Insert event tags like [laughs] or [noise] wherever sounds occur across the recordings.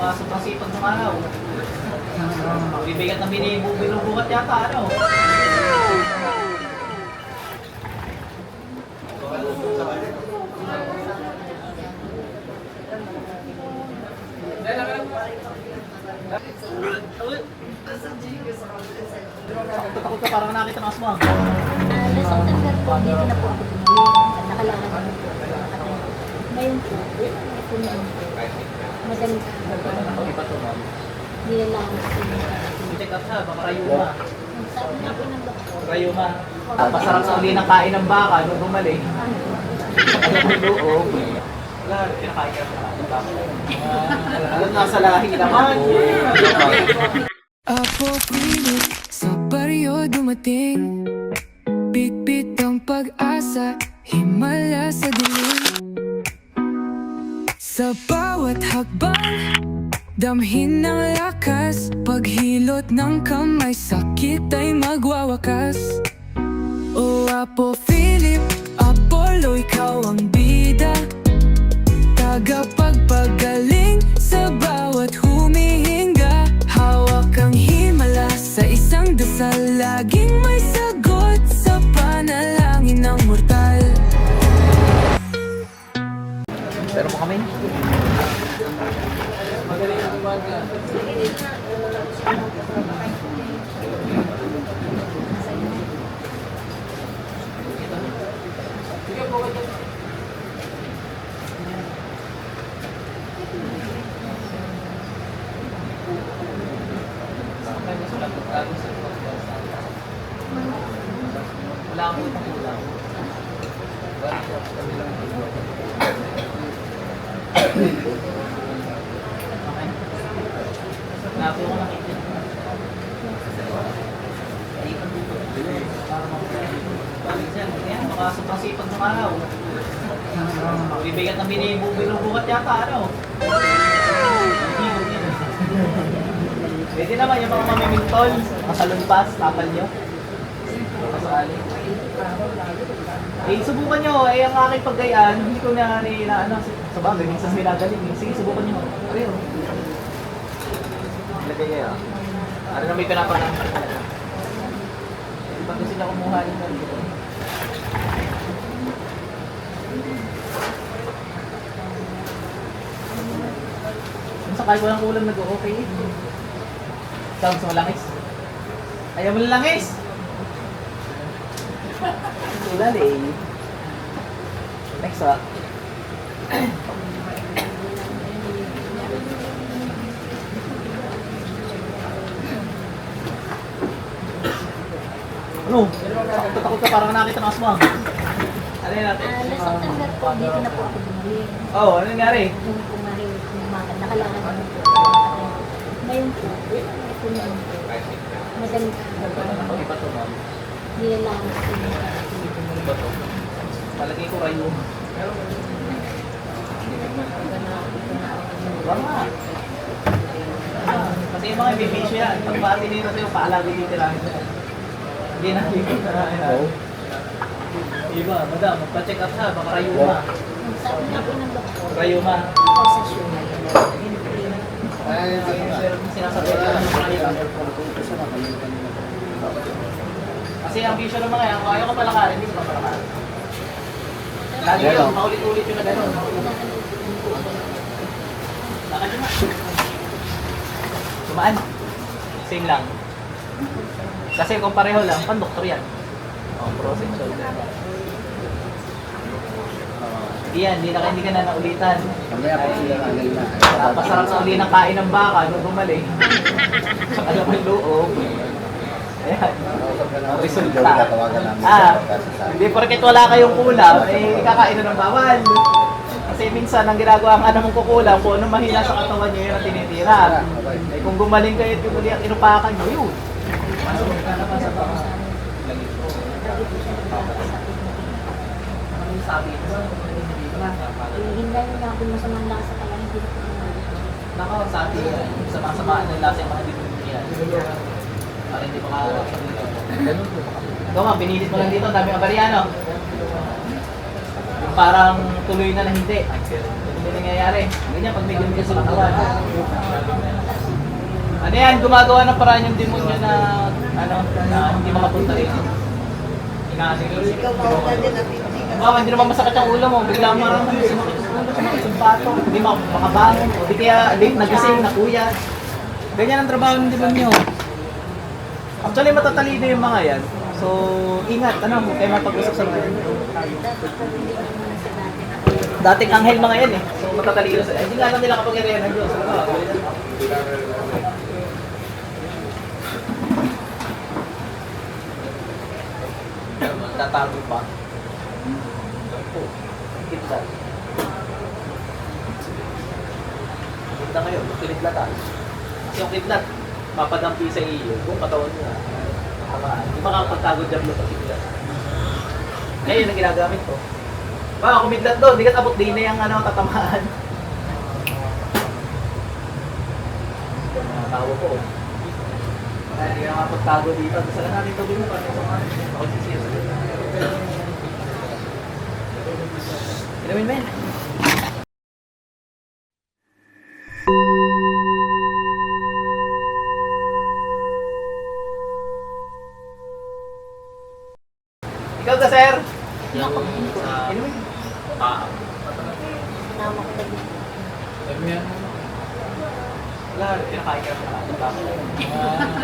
baka sobrang sipag ng araw. Bibigat ng binibubuhat yata, ano? Takot ka parang nakita ng aswang. Alas ang tanggal po, dito na po ako. Nakalakad na po. Ngayon po, na yun po. To, ma'am. Nilalang po. Check up ha, na po ng doktor, Rayuma. Masarap sa uli ng kain ng baka nung bumalik. Alam mo loob. Wala, kinakain na nasa lahi naman. Apo pilit sa baryo dumating Bitbit ang pag-asa, himala sa dilim Sa hakbang, damhin ng lakas. Paghilot ng kamay, sakit ay magwawakas. O Apo Philip, Apollo, ikaw ang bida. Tagapagpagaling sa bawat humihinga. Hawak ang himala sa isang dasal. Laging may sagot sa panalangin ng mortal. Pero mo kami. Wala akong itong kulang. Okay. Napo ko nakita. Ikot dito. Para mapaalisan. Yan, baka sobrang sipag ng araw. Bibigat ng binibubuhat yata, ano? Pwede naman yung mga mamimintol, masalunpas, tapal nyo. Kasali. Eh, subukan nyo. Eh, ang aking paggayaan, hindi ko na ni na ano, sa bagay, minsan minagaling. eh. Sige, subukan nyo. Pareho. Lagay kayo. Ano na may pinapanang. Hindi pa ko sila kumuha nito. Sakali walang ulam nag-okay. Ikaw gusto mo langis? Ayaw mo ng langis? [laughs] Ulan eh. Next ah. [clears throat] Ano? Takot takot ka parang nakita ng aswang. Ano yun natin? alas ang tanggal po, dito na po ako bumili. Oo, oh, ano nangyari? Ngayon po, ito na yun po. Madami po. Iba to, ma'am. Nilalang po. Iba to. Palagay ko rayo. Wala. Ah, Kasi yung mga bibisyo yan. Pag pati nito sa'yo, paalagi dito lang. Hindi na dito na. Iba, madam, magpa-check up ha. Baka rayuma. Sabi na po ng doktor, Rayuma. posisyon na yun. Sinasabi ko ng rayuma. Kasi ang bisyo ng mga yan, kung ayaw ko palakarin, hindi ko pa palakarin. Lagi yun, paulit-ulit yun na gano'n. Lakad yun. Tumaan. Same lang. Kasi kung pareho lang, pan doktor yan. Oh, process shoulder. Hindi yan, hindi na, hindi ka na naulitan. Mamaya pag sila nagaling na. Napasarap sa uli ng kain ng baka nung bumalik. Saka naman loob. Ayan. Ang resulta. Ah, pagkasasabi. hindi porket wala kayong kulam, eh kakain na ng bawal. Kasi minsan ang ginagawa nga namang kukulam, kung ano mahina sa katawan nyo, yun ang tinitira. Eh kung gumaling kayo at yung ang inupakan nyo, yun. Pasok ka naman sa baka. Lagi po nagkakasakit na ako masamang lasa kaya hindi na kumali. Nako, sabi yan. Sama-samaan ng lasa yung mga dito yan. Para hindi makaharap sa dito. Ikaw nga, pinilit mo lang dito, ang dami abariano. Yung parang tuloy na na hindi. Hindi nangyayari. Ganyan pag may ganyan sa katawan. Ano yan, gumagawa ng paraan yung demonyo na, ano, na hindi makapunta rin. Ikaw maulan din ang pinti ka. Baka hindi naman masakit ang ulo mo, bigla mo lang sumakit ang ulo, pato, hindi mak- makabangon, o di kaya late nagising, nakuya. Ganyan ang trabaho ng demonyo. Actually, matatalino yung mga yan. So, ingat, ano, huwag kayo mapag-usap sa mga yan. Hindi Dating anghel mga yan eh. So, matatalino sila. Hindi nga lang nila kapag yan ng Diyos. Ano, Tatago pa. Kitlat. Kitlat ngayon, kinitlatan. Kasi yung kitlat, papadampi sa iyo, kung katawan. Tamaan. Hindi makakapagtago dyan mo sa kitlat. Ngayon, ang ginagamit ko. Baka kumidlat doon, hindi ka abot din na yung ano, tatamaan. Tawo ko. Hindi ka makapagtago dito. Gusto lang natin tubig mo ako sa dito. Inumin mo.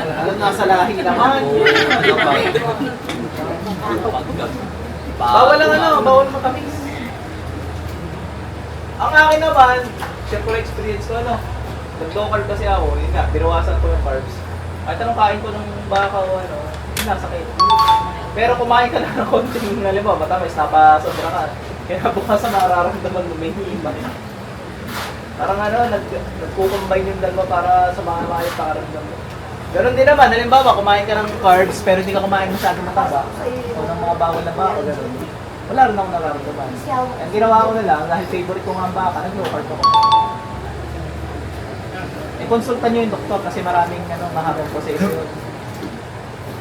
Alam, nasa lahi naman. Bawal lang ano, bawal matamis. Ang akin naman, lang experience ko ano. Nag-low carb kasi ako, yun nga, binawasan ko yung carbs. Kahit anong kain ko ng baka o ano, yun nasakit. Pero kumain ka lang ng konting, mo, matamis, napasobra ka. Kaya bukas na nararamdaman mo may himay. Parang ano, nag, nagkukumbine yung dalawa para sa mga mga pakaramdam mo. Ganun din naman, halimbawa, kumain ka ng carbs pero hindi ka kumain masyadong mataba. O ng mga bawal na baka, ganun. Wala rin ako nararamdaman. Ang ginawa ko na lang, dahil favorite ko nga ang baka, nag-low carb ako. Eh, konsulta nyo yung doktor kasi maraming ano, mahabang proseso yun.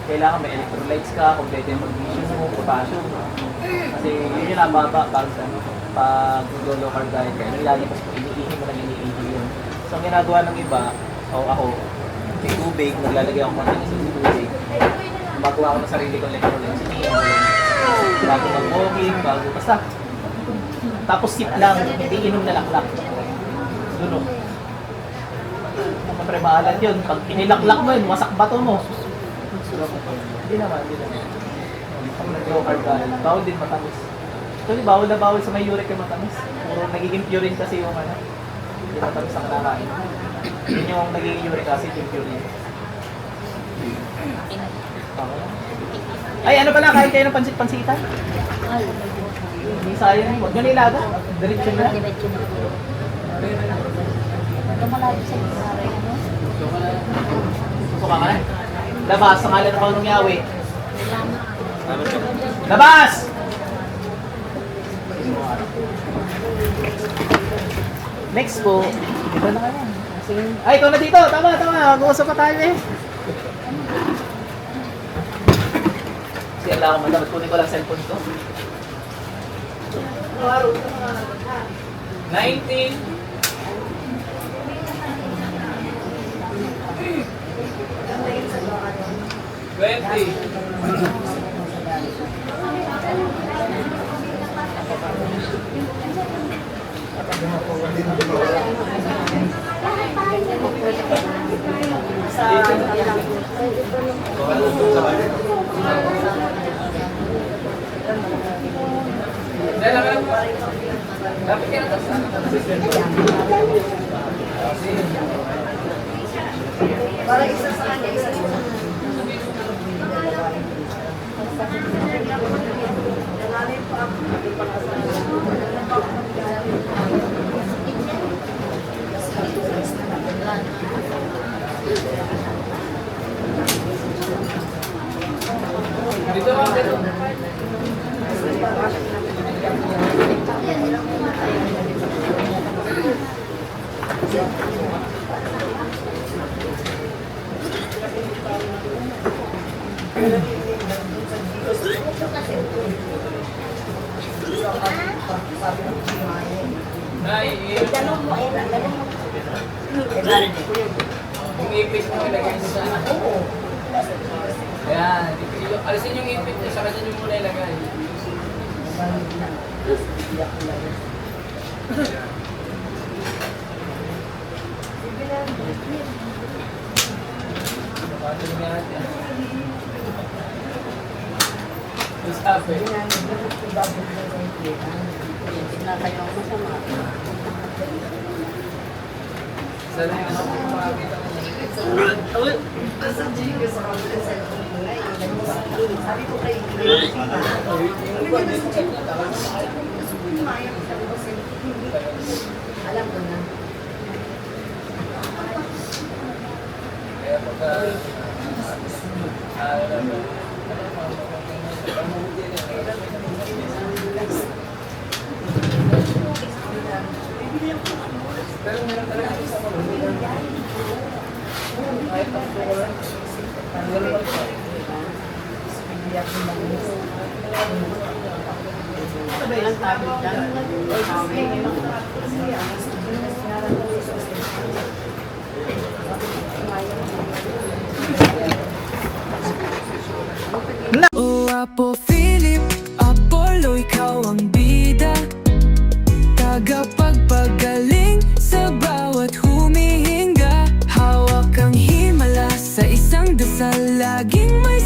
Kailangan may electrolytes ka, kompleto yung magnesium mo, potassium. Kasi yun yung nababa pag, ano, pag low carb diet ka. Nilalabas mo, iniihi mo lang iniihi yun. So, ang ginagawa ng iba, o ako, may tubig, naglalagay ako ng sa tubig. Gumagawa ako ng sarili kong electrolytes. Bago mag-walking, bago, basta. Tapos sip lang, hindi inom na laklak. Duno. Siyempre maalan yun. Pag inilaklak mo yun, wasak bato mo. Hindi naman, hindi naman. Pag diet, bawal din matamis. Actually, bawal na bawal sa may uric yung matamis. Puro nagiging purine kasi yung ano. Hindi matamis ang kinakain. Yun yung nagiging uric acid yung lang. Ay, ano pala, kain kayo ng pansit-pansitan? Hindi sayang, huwag nyo nilaga. Diretso na. diretso na po. Huwag ka malayo sa Maray, ano? Susuka ka na. Labas, sa ngalan ng Panginoong Yahweh. Salamat. Labas! Next po, dito na kayo. Kasi, ay, ikaw na dito. Tama, tama. Mag-uusap pa tayo eh. Kasi ang lang madamot. Kunin ko lang cellphone ko. 19 20 Para isa sa kanya, isa sa Nanganay pa ako. Dito ka, dito. Ha? Ganun mo, eh, ganun mo. Yung ipit mo ilagay sa ano. Oo. Ayan. Yung- Alisin yung ipit niya, sa kanya nyo muna ilagay. What's happened? Sana yung ano kung makakita mo. Sa Gcash sa kanila, ko eh. Sabi ko kay Grace, Umayag, sabi ko cellphone. Alam ko na. Kaya pagka... Ah, alam mo. Pero meron talaga isa ko. Kahit ang tuwa. Ang gano'n pa. Ito ba yung tabi dyan? Na o Apo Philip, Apollo, ikaw ang bida. Tagapagpagaling sa bawat humihinga. Hawak ang himala sa isang dasal. Laging may